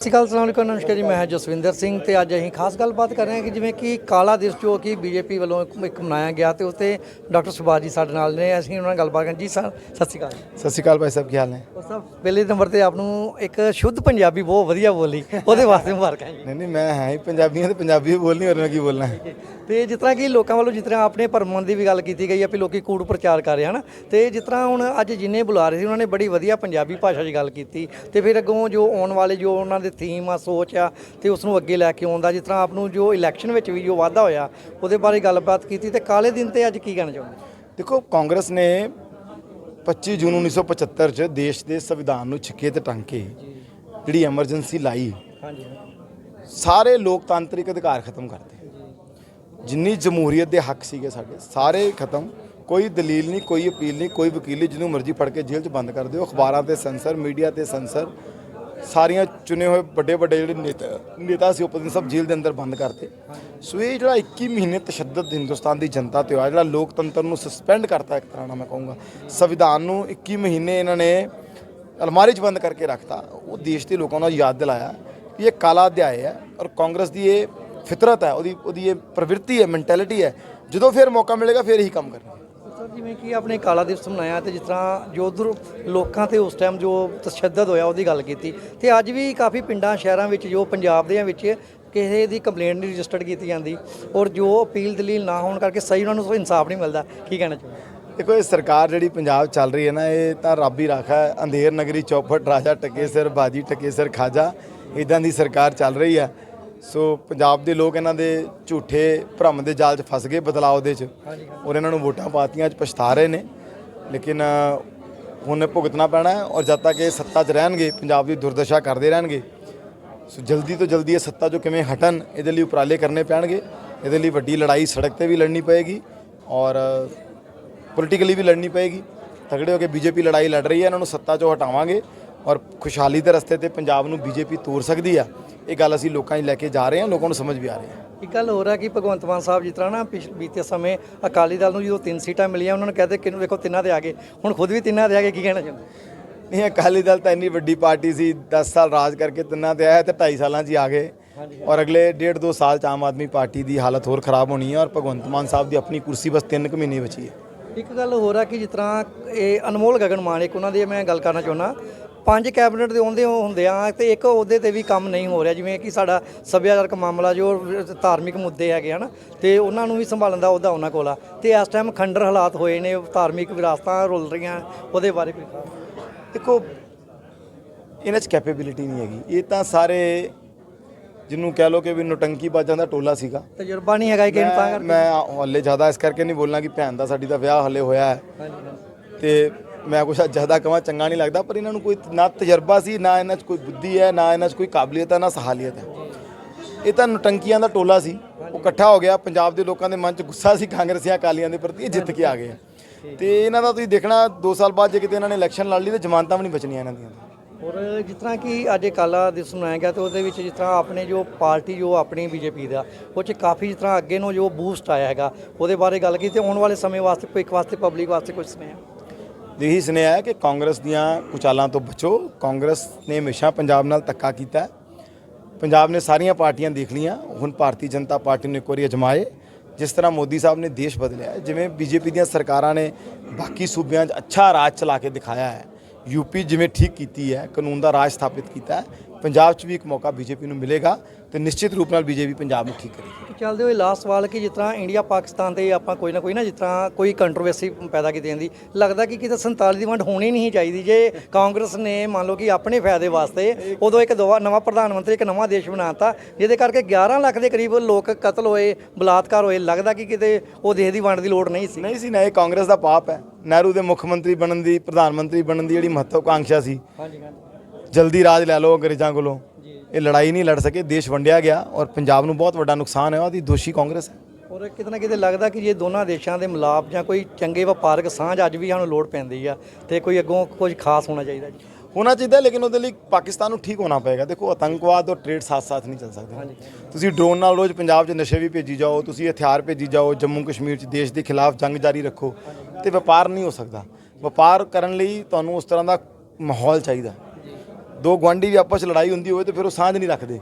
ਸਤਿ ਸ਼੍ਰੀ ਅਕਾਲ ਅਸਲਾਮ ਅਲੈਕੁਮ ਨਮਸਕਾਰ ਜੀ ਮੈਂ ਜਸਵਿੰਦਰ ਸਿੰਘ ਤੇ ਅੱਜ ਅਸੀਂ ਖਾਸ ਗੱਲਬਾਤ ਕਰ ਰਹੇ ਹਾਂ ਕਿ ਜਿਵੇਂ ਕਿ ਕਾਲਾ ਦਿਵਸ ਜੋ ਕਿ ਬੀਜੇਪੀ ਵੱਲੋਂ ਇੱਕ- ਮਨਾਇਆ ਗਿਆ ਤੇ ਉਤੇ ਡਾਕਟਰ ਸੁਭਾਸ਼ ਜੀ ਸਾਡੇ ਨਾਲ ਨੇ। ਅਸੀਂ ਉਹਨਾਂ ਨਾਲ ਗੱਲਬਾਤ ਕਰਨ। ਜੀ ਸਰ ਸਤਿ ਸ਼੍ਰੀ ਅਕਾਲ ਸਤਿ ਸ਼੍ਰੀ ਅਕਾਲ ਭਾਈ ਸਾਹਿਬ ਕੀ ਹਾਲ ਨੇ? ਸਾਹਿਬ ਪਹਿਲੇ ਨੰਬਰ ਤੇ ਆਪ ਨੂੰ ਇੱਕ ਸ਼ੁੱਧ ਪੰਜਾਬੀ ਬਹੁਤ ਵਧੀਆ ਬੋਲੀ। ਉਹਦੇ ਵਾਸਤੇ ਮੁਬਾਰਕਾਂ ਜੀ। ਨਹੀਂ ਨਹੀਂ ਮੈਂ ਹੈ ਹੀ ਪੰਜਾਬੀ ਹਾਂ ਤੇ ਪੰਜਾਬੀ ਹੀ ਬੋਲਣੀ ਹੋਰ ਮੈਂ ਕੀ ਬੋਲਣਾ? ਤੇ ਜਿਸ ਤਰ੍ਹਾਂ ਕਿ ਲੋਕਾਂ ਵੱਲੋਂ ਜਿਸ ਤਰ੍ਹਾਂ ਆਪਣੇ ਭਰਮਾਂ ਦੀ ਵੀ ਗੱਲ ਕੀਤੀ ਗਈ ਹੈ ਵੀ ਲੋਕੀ ਕੂੜ ਪ੍ਰਚਾਰ ਕਰ ਰਹੇ ਹਨ। ਤੇ ਜਿਸ ਤਰ੍ਹਾਂ ਹੁਣ ਅੱਜ ਜਿੰਨੇ ਬੁਲਾ ਰਹੇ ਸੀ ਉਹਨਾਂ ਨੇ ਬੜੀ ਵਧੀਆ ਪੰਜਾਬੀ ਭਾਸ਼ਾ 'ਚ ਗੱਲ ਕੀਤੀ। ਤੇ ਫਿਰ ਅੱਗੋਂ ਜੋ ਆਉਣ ਵਾਲੇ ਜੋ ਉਹਨਾਂ ਦੇ ਥੀਮ ਆ ਸੋਚ ਆ ਤੇ ਉਸ ਨੂੰ ਅੱਗੇ ਲੈ ਕੇ ਆਉਣ ਦਾ ਜਿਸ ਤਰ੍ਹਾਂ ਆਪ ਨੂੰ ਜੋ ਇਲੈਕਸ਼ਨ ਵਿੱਚ ਵੀ ਜੋ ਵਾਧਾ ਹੋਇਆ ਉਹਦੇ ਬਾਰੇ ਗੱਲਬਾਤ ਕੀਤੀ ਤੇ ਕਾਲੇ ਦਿਨ ਤੇ ਅੱਜ ਕੀ ਕਹਿਣਾ ਚਾਹੁੰਦੇ? ਦੇਖੋ ਕਾਂਗਰਸ ਨੇ 25 ਜੂਨ 1975 ਚ ਦੇਸ਼ ਦੇ ਸੰਵਿਧਾਨ ਨੂੰ ਛਿੱਕੇ ਤੇ ਟੰਗ ਕੇ ਜਿਹੜੀ ਐਮਰਜੈਂਸੀ ਲਾਈ ਹਾਂਜੀ। ਸਾਰੇ ਲੋਕਤਾਂਤਰਿਕ ਅਧਿਕਾਰ ਖਤਮ ਕਰਤੇ। ਜਿੰਨੀ ਜਮਹੂਰੀਅਤ ਦੇ ਹੱਕ ਸੀਗੇ ਸਾਡੇ ਸਾਰੇ ਖਤਮ। ਕੋਈ ਦਲੀਲ ਨਹੀਂ ਕੋਈ ਅਪੀਲ ਨਹੀਂ ਕੋਈ ਵਕੀਲ ਨਹੀਂ ਜਿਹਨੂੰ ਮਰਜ਼ੀ ਫੜ ਕੇ ਜੇਲ੍ਹ 'ਚ ਬੰਦ ਕਰ ਦਿਓ। ਅਖਬਾਰਾਂ ਤੇ ਸੈਂਸਰ ਮੀਡੀਆ ਤੇ ਸੈਂਸਰ ਸਾਰੀਆਂ ਚੁਣੇ ਹੋਏ ਵੱਡੇ ਵੱਡੇ ਜਿਹੜੇ ਨੇਤਾ ਨੇਤਾ ਸੀ, ਉਹ ਸਭ ਜੇਲ੍ਹ ਦੇ ਅੰਦਰ ਬੰਦ ਕਰਤੇ। ਸੋ ਇਹ ਜਿਹੜਾ 21 ਮਹੀਨੇ ਤਸ਼ੱਦਦ ਹਿੰਦੁਸਤਾਨ ਦੀ ਜਨਤਾ ਤੇ ਹੋਇਆ, ਜਿਹੜਾ ਲੋਕਤੰਤਰ ਨੂੰ ਸਸਪੈਂਡ ਕਰਤਾ, ਇੱਕ ਤਰ੍ਹਾਂ ਨਾਲ ਮੈਂ ਕਹੂੰਗਾ, ਸੰਵਿਧਾਨ ਨੂੰ 21 ਮਹੀਨੇ ਇਹਨਾਂ ਨੇ ਅਲਮਾਰੀ 'ਚ ਬੰਦ ਕਰਕੇ ਰੱਖਤਾ। ਉਹ ਦੇਸ਼ ਦੇ ਲੋਕਾਂ ਨੂੰ ਯਾਦ ਦਿਲਾਇਆ ਕਿ ਇਹ ਕਾਲਾ ਅਧਿਆਇ ਹੈ ਔਰ ਕਾਂਗਰਸ ਦੀ ਇਹ ਫਿਤਰਤ ਹੈ, ਉਹਦੀ ਉਹਦੀ ਇਹ ਪ੍ਰਵਿਰਤੀ ਹੈ ਮੈਂਟੈਲਿਟੀ ਹੈ। ਜਦੋਂ ਫਿਰ ਮੌਕਾ ਮਿਲੇਗਾ, ਫਿਰ ਇਹੀ ਕੰਮ ਕਰਨਾ। ਜਿਵੇਂ ਕਿ ਆਪਣੇ ਕਾਲਾ ਦਿਵਸ ਮਨਾਇਆ ਤੇ ਜਿਸ ਤਰ੍ਹਾਂ ਜੋ ਉਧਰ ਲੋਕਾਂ ਤੇ ਉਸ ਟਾਈਮ ਜੋ ਤਸ਼ੱਦਦ ਹੋਇਆ ਉਹਦੀ ਗੱਲ ਕੀਤੀ ਤੇ ਅੱਜ ਵੀ ਕਾਫੀ ਪਿੰਡਾਂ, ਸ਼ਹਿਰਾਂ ਵਿੱਚ ਜੋ ਪੰਜਾਬ ਦੇ ਵਿੱਚ ਕਿਸੇ ਦੀ ਕੰਪਲੇਂਟ ਨਹੀਂ ਰਜਿਸਟਰਡ ਕੀਤੀ ਜਾਂਦੀ ਔਰ ਜੋ ਅਪੀਲ ਦਲੀਲ ਨਾ ਹੋਣ ਕਰਕੇ ਸਹੀ ਉਹਨਾਂ ਨੂੰ ਇਨਸਾਫ ਨਹੀਂ ਮਿਲਦਾ, ਕੀ ਕਹਿਣਾ ਚਾਹੁੰਦੇ ਦੇਖੋ, ਇਹ ਸਰਕਾਰ ਜਿਹੜੀ ਪੰਜਾਬ ਚੱਲ ਰਹੀ ਹੈ ਨਾ, ਇਹ ਤਾਂ ਰੱਬ ਹੀ ਰਾਖਾ ਹੈ। ਅੰਧੇਰ ਨਗਰੀ ਚੌਪਟ, ਰਾਜਾ ਟਕੇ ਸਿਰ ਬਾਜੀ ਟਕੇ ਸਿਰ ਖਾਜਾ ਇਦਾਂ ਦੀ ਸਰਕਾਰ ਚੱਲ ਰਹੀ ਹੈ। ਸੋ ਪੰਜਾਬ ਦੇ ਲੋਕ ਇਹਨਾਂ ਦੇ ਝੂਠੇ ਭਰਮ ਦੇ ਜਾਲ 'ਚ ਫਸ ਗਏ ਬਦਲਾਅ ਦੇ 'ਚ ਔਰ ਇਹਨਾਂ ਨੂੰ ਵੋਟਾਂ ਪਾਤੀਆਂ 'ਚ ਪਛਤਾ ਰਹੇ ਨੇ। ਲੇਕਿਨ ਹੁਣ ਭੁਗਤਣਾ ਪੈਣਾ ਹੈ ਔਰ ਜਦ ਤੱਕ ਇਹ ਸੱਤਾ 'ਚ ਰਹਿਣਗੇ ਪੰਜਾਬ ਦੀ ਦੁਰਦਸ਼ਾ ਕਰਦੇ ਰਹਿਣਗੇ ਸੋ ਜਲਦੀ ਤੋਂ ਜਲਦੀ ਇਹ ਸੱਤਾ ਜੋ ਕਿਵੇਂ ਹਟਣ ਇਹਦੇ ਲਈ ਉਪਰਾਲੇ ਕਰਨੇ ਪੈਣਗੇ। ਇਹਦੇ ਲਈ ਵੱਡੀ ਲੜਾਈ ਸੜਕ ਤੇ ਵੀ ਲੜਨੀ ਪਏਗੀ ਔਰ ਪੋਲੀਟੀਕਲੀ ਵੀ ਲੜਨੀ ਪਏਗੀ। ਤਗੜੇ ਹੋ ਕੇ ਬੀਜੇਪੀ ਲੜਾਈ ਲੜ ਰਹੀ ਹੈ ਇਹਨਾਂ ਨੂੰ ਸੱਤਾ ਚੋਂ ਹਟਾਵਾਂਗੇ। ਔਰ ਖੁਸ਼ਹਾਲੀ ਦੇ ਰਸਤੇ ਤੇ ਪੰਜਾਬ ਨੂੰ ਬੀਜੇਪੀ ਤੋਰ ਸਕਦੀ ਆ ਇਹ ਗੱਲ ਅਸੀਂ ਲੋਕਾਂ 'ਚ ਲੈ ਕੇ ਜਾ ਰਹੇ ਹਾਂ ਲੋਕਾਂ ਨੂੰ ਸਮਝ ਵੀ ਆ ਰਹੀ ਹੈ। ਇੱਕ ਗੱਲ ਹੋਰ ਹੈ ਕਿ ਭਗਵੰਤ ਮਾਨ ਸਾਹਿਬ ਜਿਸ ਤਰ੍ਹਾਂ ਨਾ ਪਿਛ- ਬੀਤੇ ਸਮੇਂ ਅਕਾਲੀ ਦਲ ਨੂੰ ਜਦੋਂ ਤਿੰਨ ਸੀਟਾਂ ਮਿਲੀਆਂ ਉਹਨਾਂ ਨੇ ਕਹਦੇ ਕਿ ਵੇਖੋ ਤਿੰਨਾਂ ਤੇ ਆ ਗਏ ਹੁਣ ਖੁਦ ਵੀ ਤਿੰਨਾਂ ਤੇ ਆ ਗਏ ਕੀ ਕਹਿਣਾ ਚਾਹੁੰਦੇ? ਨਹੀਂ ਅਕਾਲੀ ਦਲ ਤਾਂ ਇੰਨੀ ਵੱਡੀ ਪਾਰਟੀ ਸੀ 10 ਸਾਲ ਰਾਜ ਕਰਕੇ ਤਿੰਨਾਂ ਤੇ ਆਇਆ ਤੇ 2.5 ਸਾਲਾਂ 'ਚ ਹੀ ਆ ਗਏ। ਔਰ ਅਗਲੇ ਡੇਢ ਦੋ ਸਾਲ 'ਚ ਆਮ ਆਦਮੀ ਪਾਰਟੀ ਦੀ ਹਾਲਤ ਹੋਰ ਖਰਾਬ ਹੋਣੀ ਹੈ ਔਰ ਭਗਵੰਤ ਮਾਨ ਸਾਹਿਬ ਦੀ ਆਪਣੀ ਕੁਰਸੀ ਬਸ 3 ਕੁ ਮਹੀਨੇ ਬਚੀ ਹੈ। ਇੱਕ ਗੱਲ ਹੋਰ ਆ ਕਿ ਜਿਸ ਤਰ੍ਹਾਂ ਇਹ ਅਨਮੋਲ ਗਗਨ ਮਾਨ ਇੱਕ ਉਹਨਾਂ ਦੀ ਮੈਂ ਗੱਲ ਕਰਨਾ ਚਾਹੁੰਦਾ ਪੰਜ ਕੈਬਨਿਟ ਦੇ ਆਉਂਦੇ ਹੁੰਦੇ ਆ ਤੇ ਇੱਕ ਉਹਦੇ ਤੇ ਵੀ ਕੰਮ ਨਹੀਂ ਹੋ ਰਿਹਾ ਜਿਵੇਂ ਕਿ ਸਾਡਾ ਸੱਭਿਆਚਾਰਕ ਮਾਮਲਾ ਜੋ ਧਾਰਮਿਕ ਮੁੱਦੇ ਹੈਗੇ ਹਨ ਤੇ ਉਹਨਾਂ ਨੂੰ ਵੀ ਸੰਭਾਲਣ ਦਾ ਉਹਦਾ ਉਹਨਾਂ ਕੋਲ ਆ। ਤੇ ਇਸ ਟਾਈਮ ਖੰਡਰ ਹਾਲਾਤ ਹੋਏ ਨੇ ਧਾਰਮਿਕ ਵਿਰਾਸਤਾਂ ਰੁਲ ਰਹੀਆਂ ਉਹਦੇ ਬਾਰੇ ਕੋਈ ਦੇਖੋ ਇਹਨਾਂ 'ਚ ਕੈਪੇਬਿਲਿਟੀ ਨਹੀਂ ਹੈਗੀ। ਇਹ ਤਾਂ ਸਾਰੇ ਜਿਹਨੂੰ ਕਹਿ ਲੋ ਕਿ ਵੀ ਨੁਟੰਕੀ ਬਾਜਾਂ ਦਾ ਟੋਲਾ ਸੀਗਾ। ਤਜਰਬਾ ਨਹੀਂ ਹੈਗਾ ਕਿ ਤਾਂ ਕਰਕੇ। ਮੈਂ ਹੱਲੇ ਜ਼ਿਆਦਾ ਇਸ ਕਰਕੇ ਨਹੀਂ ਬੋਲਣਾ ਕਿ ਭੈਣ ਦਾ ਸਾਡੀ ਦਾ ਵਿਆਹ ਹੱਲੇ ਹੋਇਆ ਹੈ। ਤੇ ਮੈਂ ਕੁਛ ਜ਼ਿਆਦਾ ਕਹਾਂ, ਚੰਗਾ ਨਹੀਂ ਲੱਗਦਾ, ਪਰ ਇਹਨਾਂ ਨੂੰ ਕੋਈ ਨਾ ਤਜਰਬਾ ਸੀ, ਨਾ ਇਹਨਾਂ 'ਚ ਕੋਈ ਬੁੱਧੀ ਹੈ, ਨਾ ਇਹਨਾਂ 'ਚ ਕੋਈ ਕਾਬਲੀਅਤ ਹੈ, ਨਾ ਸਹਾਲੀਅਤ ਹੈ। ਇਹ ਤਾਂ ਨਟੰਕੀਆਂ ਦਾ ਟੋਲਾ ਸੀ। ਉਹ ਇਕੱਠਾ ਹੋ ਗਿਆ, ਪੰਜਾਬ ਦੇ ਲੋਕਾਂ ਦੇ ਮਨ 'ਚ ਗੁੱਸਾ ਸੀ, ਕਾਂਗਰਸੀਆਂ, ਅਕਾਲੀਆਂ ਦੇ ਪ੍ਰਤੀ, ਇਹ ਜਿੱਤ ਕੇ ਆ ਗਏ। ਆ। ਤੇ ਇਹਨਾਂ ਦਾ ਤੁਸੀਂ ਦੇਖਣਾ 2 ਸਾਲ ਬਾਅਦ ਜੇ ਕਿਤੇ ਇਹਨਾਂ ਨੇ ਇਲੈਕਸ਼ਨ ਲੜ ਲਈ, ਤਾਂ ਜ਼ਮਾਨਤਾਂ ਵੀ ਨਹੀਂ ਬਚਣੀਆਂ ਇਹਨਾਂ ਦੀਆਂ। ਔਰ ਜਿਸ ਤਰ੍ਹਾਂ ਕਿ ਅੱਜ ਇਹ ਕਾਲਾ ਦਿਵਸ ਮਨਾਇਆ ਗਿਆ, ਤੇ ਉਹਦੇ ਵਿੱਚ ਜਿਸ ਤਰ੍ਹਾਂ ਆਪਣੇ ਜੋ ਪਾਰਟੀ, ਜੋ ਆਪਣੀ ਬੀਜੇਪੀ ਦਾ, ਉਹ ਚ ਕਾਫੀ ਜਿਸ ਤਰ੍ਹਾਂ ਅੱਗੇ ਨੂੰ ਜੋ ਬੂਸਟ ਆਇਆ ਹੈਗਾ, ਉਹਦੇ ਬਾਰੇ ਗੱਲ ਕੀਤੀ, ਤੇ ਆਉਣ ਵਾਲੇ ਸਮੇਂ ਵਾਸਤੇ, ਭਵਿੱਖ ਵਾਸਤੇ ਪਬਲਿਕ ਵਾਸਤੇ ਕੁਝ ਸੁਣਿਆ? ਇਹੀ ਸੁਨੇਹਾ ਹੈ ਕਿ ਕਾਂਗਰਸ ਦੀਆਂ ਕੁਚਾਲਾਂ ਤੋਂ ਬਚੋ। ਕਾਂਗਰਸ ਨੇ ਹਮੇਸ਼ਾ ਪੰਜਾਬ ਨਾਲ ਧੱਕਾ ਕੀਤਾ ਪੰਜਾਬ ਨੇ ਸਾਰੀਆਂ ਪਾਰਟੀਆਂ ਦੇਖ ਲੀਆਂ ਹੁਣ ਭਾਰਤੀ ਜਨਤਾ ਪਾਰਟੀ ਨੇ ਇੱਕ ਵਾਰੀ ਅਜਮਾਏ। ਜਿਸ ਤਰ੍ਹਾਂ ਮੋਦੀ ਸਾਹਿਬ ਨੇ ਦੇਸ਼ ਬਦਲਿਆ ਹੈ, ਜਿਵੇਂ ਬੀਜੇਪੀ ਦੀਆਂ ਸਰਕਾਰਾਂ ਨੇ ਬਾਕੀ ਸੂਬਿਆਂ 'ਚ ਅੱਛਾ ਰਾਜ ਚਲਾ ਕੇ ਦਿਖਾਇਆ ਹੈ। ਯੂਪੀ ਜਿਵੇਂ ਠੀਕ ਕੀਤੀ ਹੈ ਕਾਨੂੰਨ ਦਾ ਰਾਜ ਸਥਾਪਿਤ ਕੀਤਾ ਹੈ। ਪੰਜਾਬ 'ਚ ਵੀ ਇੱਕ ਮੌਕਾ ਬੀਜੇਪੀ ਨੂੰ ਮਿਲੇਗਾ ਤੇ ਨਿਸ਼ਚਿਤ ਰੂਪ ਨਾਲ ਬੀਜੇਪੀ ਪੰਜਾਬ ਨੂੰ ਠੀਕ ਕਰੇਗੀ। ਚੱਲਦੇ ਹੋਏ ਲਾਸਟ ਸਵਾਲ ਕਿ ਜਿਸ ਤਰ੍ਹਾਂ ਇੰਡੀਆ ਪਾਕਿਸਤਾਨ ਤੇ ਆਪਾਂ ਕੋਈ ਨਾ ਕੋਈ ਨਾ ਜਿਸ ਤਰ੍ਹਾਂ ਕੋਈ ਕੰਟਰੋਵਰਸੀ ਪੈਦਾ ਕੀਤੀ ਜਾਂਦੀ ਲੱਗਦਾ ਕਿ ਕਿਤੇ 47 ਦੀ ਵੰਡ ਹੋਣੀ ਨਹੀਂ ਚਾਹੀਦੀ। ਜੇ ਕਾਂਗਰਸ ਨੇ ਮੰਨ ਲਓ ਕਿ ਆਪਣੇ ਫਾਇਦੇ ਵਾਸਤੇ ਉਦੋਂ ਇੱਕ ਦਵਾ ਨਵਾਂ ਪ੍ਰਧਾਨ ਮੰਤਰੀ ਇੱਕ ਨਵਾਂ ਦੇਸ਼ ਬਣਾਤਾ ਜਿਹਦੇ ਕਰਕੇ 11 ਲੱਖ ਦੇ ਕਰੀਬ ਲੋਕ ਕਤਲ ਹੋਏ ਬਲਾਤਕਾਰ ਹੋਏ ਲੱਗਦਾ ਕਿ ਕਿਤੇ ਉਹ ਦੇਸ਼ ਦੀ ਵੰਡ ਦੀ ਲੋੜ ਨਹੀਂ ਸੀ। ਨਹੀਂ ਸੀ ਨਾ ਇਹ ਕਾਂਗਰਸ ਦਾ ਪਾਪ ਹੈ। ਨਹਿਰੂ ਦੇ ਮੁੱਖ ਮੰਤਰੀ ਬਣਨ ਦੀ ਪ੍ਰਧਾਨ ਮੰਤਰੀ ਬਣਨ ਦੀ ਜਿਹੜੀ ਮਹੱਤਵਕਾਂਖਿਆ ਸੀ। ਹਾਂਜੀ ਹਾਂਜੀ। ਜਲਦੀ ਰਾਜ ਲੈ ਲਓ ਅੰਗਰੇਜ਼ਾਂ ਕੋਲੋਂ। ਇਹ ਲੜਾਈ ਨਹੀਂ ਲੜ ਸਕੇ ਦੇਸ਼ ਵੰਡਿਆ ਗਿਆ ਔਰ ਪੰਜਾਬ ਨੂੰ ਬਹੁਤ ਵੱਡਾ ਨੁਕਸਾਨ ਹੈ ਉਹਦੀ ਦੋਸ਼ੀ ਕਾਂਗਰਸ ਹੈ। ਔਰ ਕਿਤੇ ਨਾ ਕਿਤੇ ਲੱਗਦਾ ਕਿ ਜੇ ਦੋਨਾਂ ਦੇਸ਼ਾਂ ਦੇ ਮਿਲਾਪ ਜਾਂ ਕੋਈ ਚੰਗੇ ਵਪਾਰਕ ਸਾਂਝ ਅੱਜ ਵੀ ਸਾਨੂੰ ਲੋੜ ਪੈਂਦੀ ਆ ਤੇ ਕੋਈ ਅੱਗੋਂ ਕੁਝ ਖਾਸ ਹੋਣਾ ਚਾਹੀਦਾ ਜੀ। ਹੋਣਾ ਚਾਹੀਦਾ ਲੇਕਿਨ ਉਹਦੇ ਲਈ ਪਾਕਿਸਤਾਨ ਨੂੰ ਠੀਕ ਹੋਣਾ ਪਏਗਾ। ਦੇਖੋ ਆਤੰਕਵਾਦ ਔਰ ਟ੍ਰੇਡ ਸਾਥ-ਸਾਥ ਨਹੀਂ ਚੱਲ ਸਕਦੇ। ਤੁਸੀਂ ਡਰੋਨ ਨਾਲ ਰੋਜ਼ ਪੰਜਾਬ 'ਚ ਨਸ਼ੇ ਵੀ ਭੇਜੀ ਜਾਓ ਤੁਸੀਂ ਹਥਿਆਰ ਭੇਜੀ ਜਾਓ ਜੰਮੂ ਕਸ਼ਮੀਰ 'ਚ ਦੇਸ਼ ਦੇ ਖਿਲਾਫ ਜੰਗ ਜਾਰੀ ਰੱਖੋ ਤੇ ਵਪਾਰ ਨਹੀਂ ਹੋ ਸਕਦਾ। ਵਪਾਰ ਕਰਨ ਲਈ ਤੁਹਾਨੂੰ ਉਸ ਤਰ੍ਹਾਂ ਦਾ ਮਾਹੌਲ ਚਾਹੀਦਾ। ਦੋ ਗੁਆਂਢੀ ਵੀ ਆਪਸ ਲੜਾਈ ਹੁੰਦੀ ਹੋਵੇ ਤੇ ਫਿਰ ਉਹ ਸਾਂਝ ਨਹੀਂ ਰੱਖਦੇ।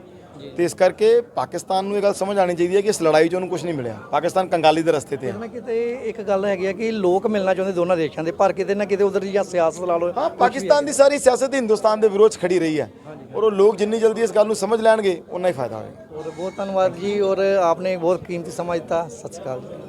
ਤੇ ਇਸ ਕਰਕੇ ਪਾਕਿਸਤਾਨ ਨੂੰ ਇਹ ਗੱਲ ਸਮਝ ਆਣੀ ਚਾਹੀਦੀ ਹੈ ਕਿ ਇਸ ਲੜਾਈ 'ਚ ਉਹਨੂੰ ਕੁਝ ਨਹੀਂ ਮਿਲਿਆ। ਪਾਕਿਸਤਾਨ ਕੰਗਾਲੀ ਦੇ ਰਸਤੇ ਤੇ ਹੈ ਨਾ ਕਿਤੇ ਇੱਕ ਗੱਲ ਹੈਗੀ ਆ ਕਿ ਲੋਕ ਮਿਲਣਾ ਚਾਹੁੰਦੇ ਦੋਨਾਂ ਦੇਸ਼ਾਂ ਦੇ ਪਰ ਕਿਤੇ ਨਾ ਕਿਤੇ ਉਧਰ ਦੀ ਜਾਂ ਸਿਆਸਤ ਲਾ ਲਓ ਹਾਂ ਪਾਕਿਸਤਾਨ ਦੀ ਸਾਰੀ ਸਿਆਸਤ ਹਿੰਦੁਸਤਾਨ ਦੇ ਵਿਰੋਧ 'ਚ ਖੜੀ ਰਹੀ ਹੈ। ਔਰ ਉਹ ਲੋਕ ਜਿੰਨੀ ਜਲਦੀ ਇਸ ਗੱਲ ਨੂੰ ਸਮਝ ਲੈਣਗੇ ਉਨਾ ਹੀ ਫਾਇਦਾ ਹੋਏਗਾ। ਔਰ ਬਹੁਤ ਧੰਨਵਾਦ ਜੀ ਔਰ ਆਪਨੇ ਬਹੁਤ ਕੀਮਤੀ ਸਮਾਂ ਦਿੱਤਾ। ਸਤਿ ਸ਼੍ਰੀ ਅਕਾਲ ਜੀ।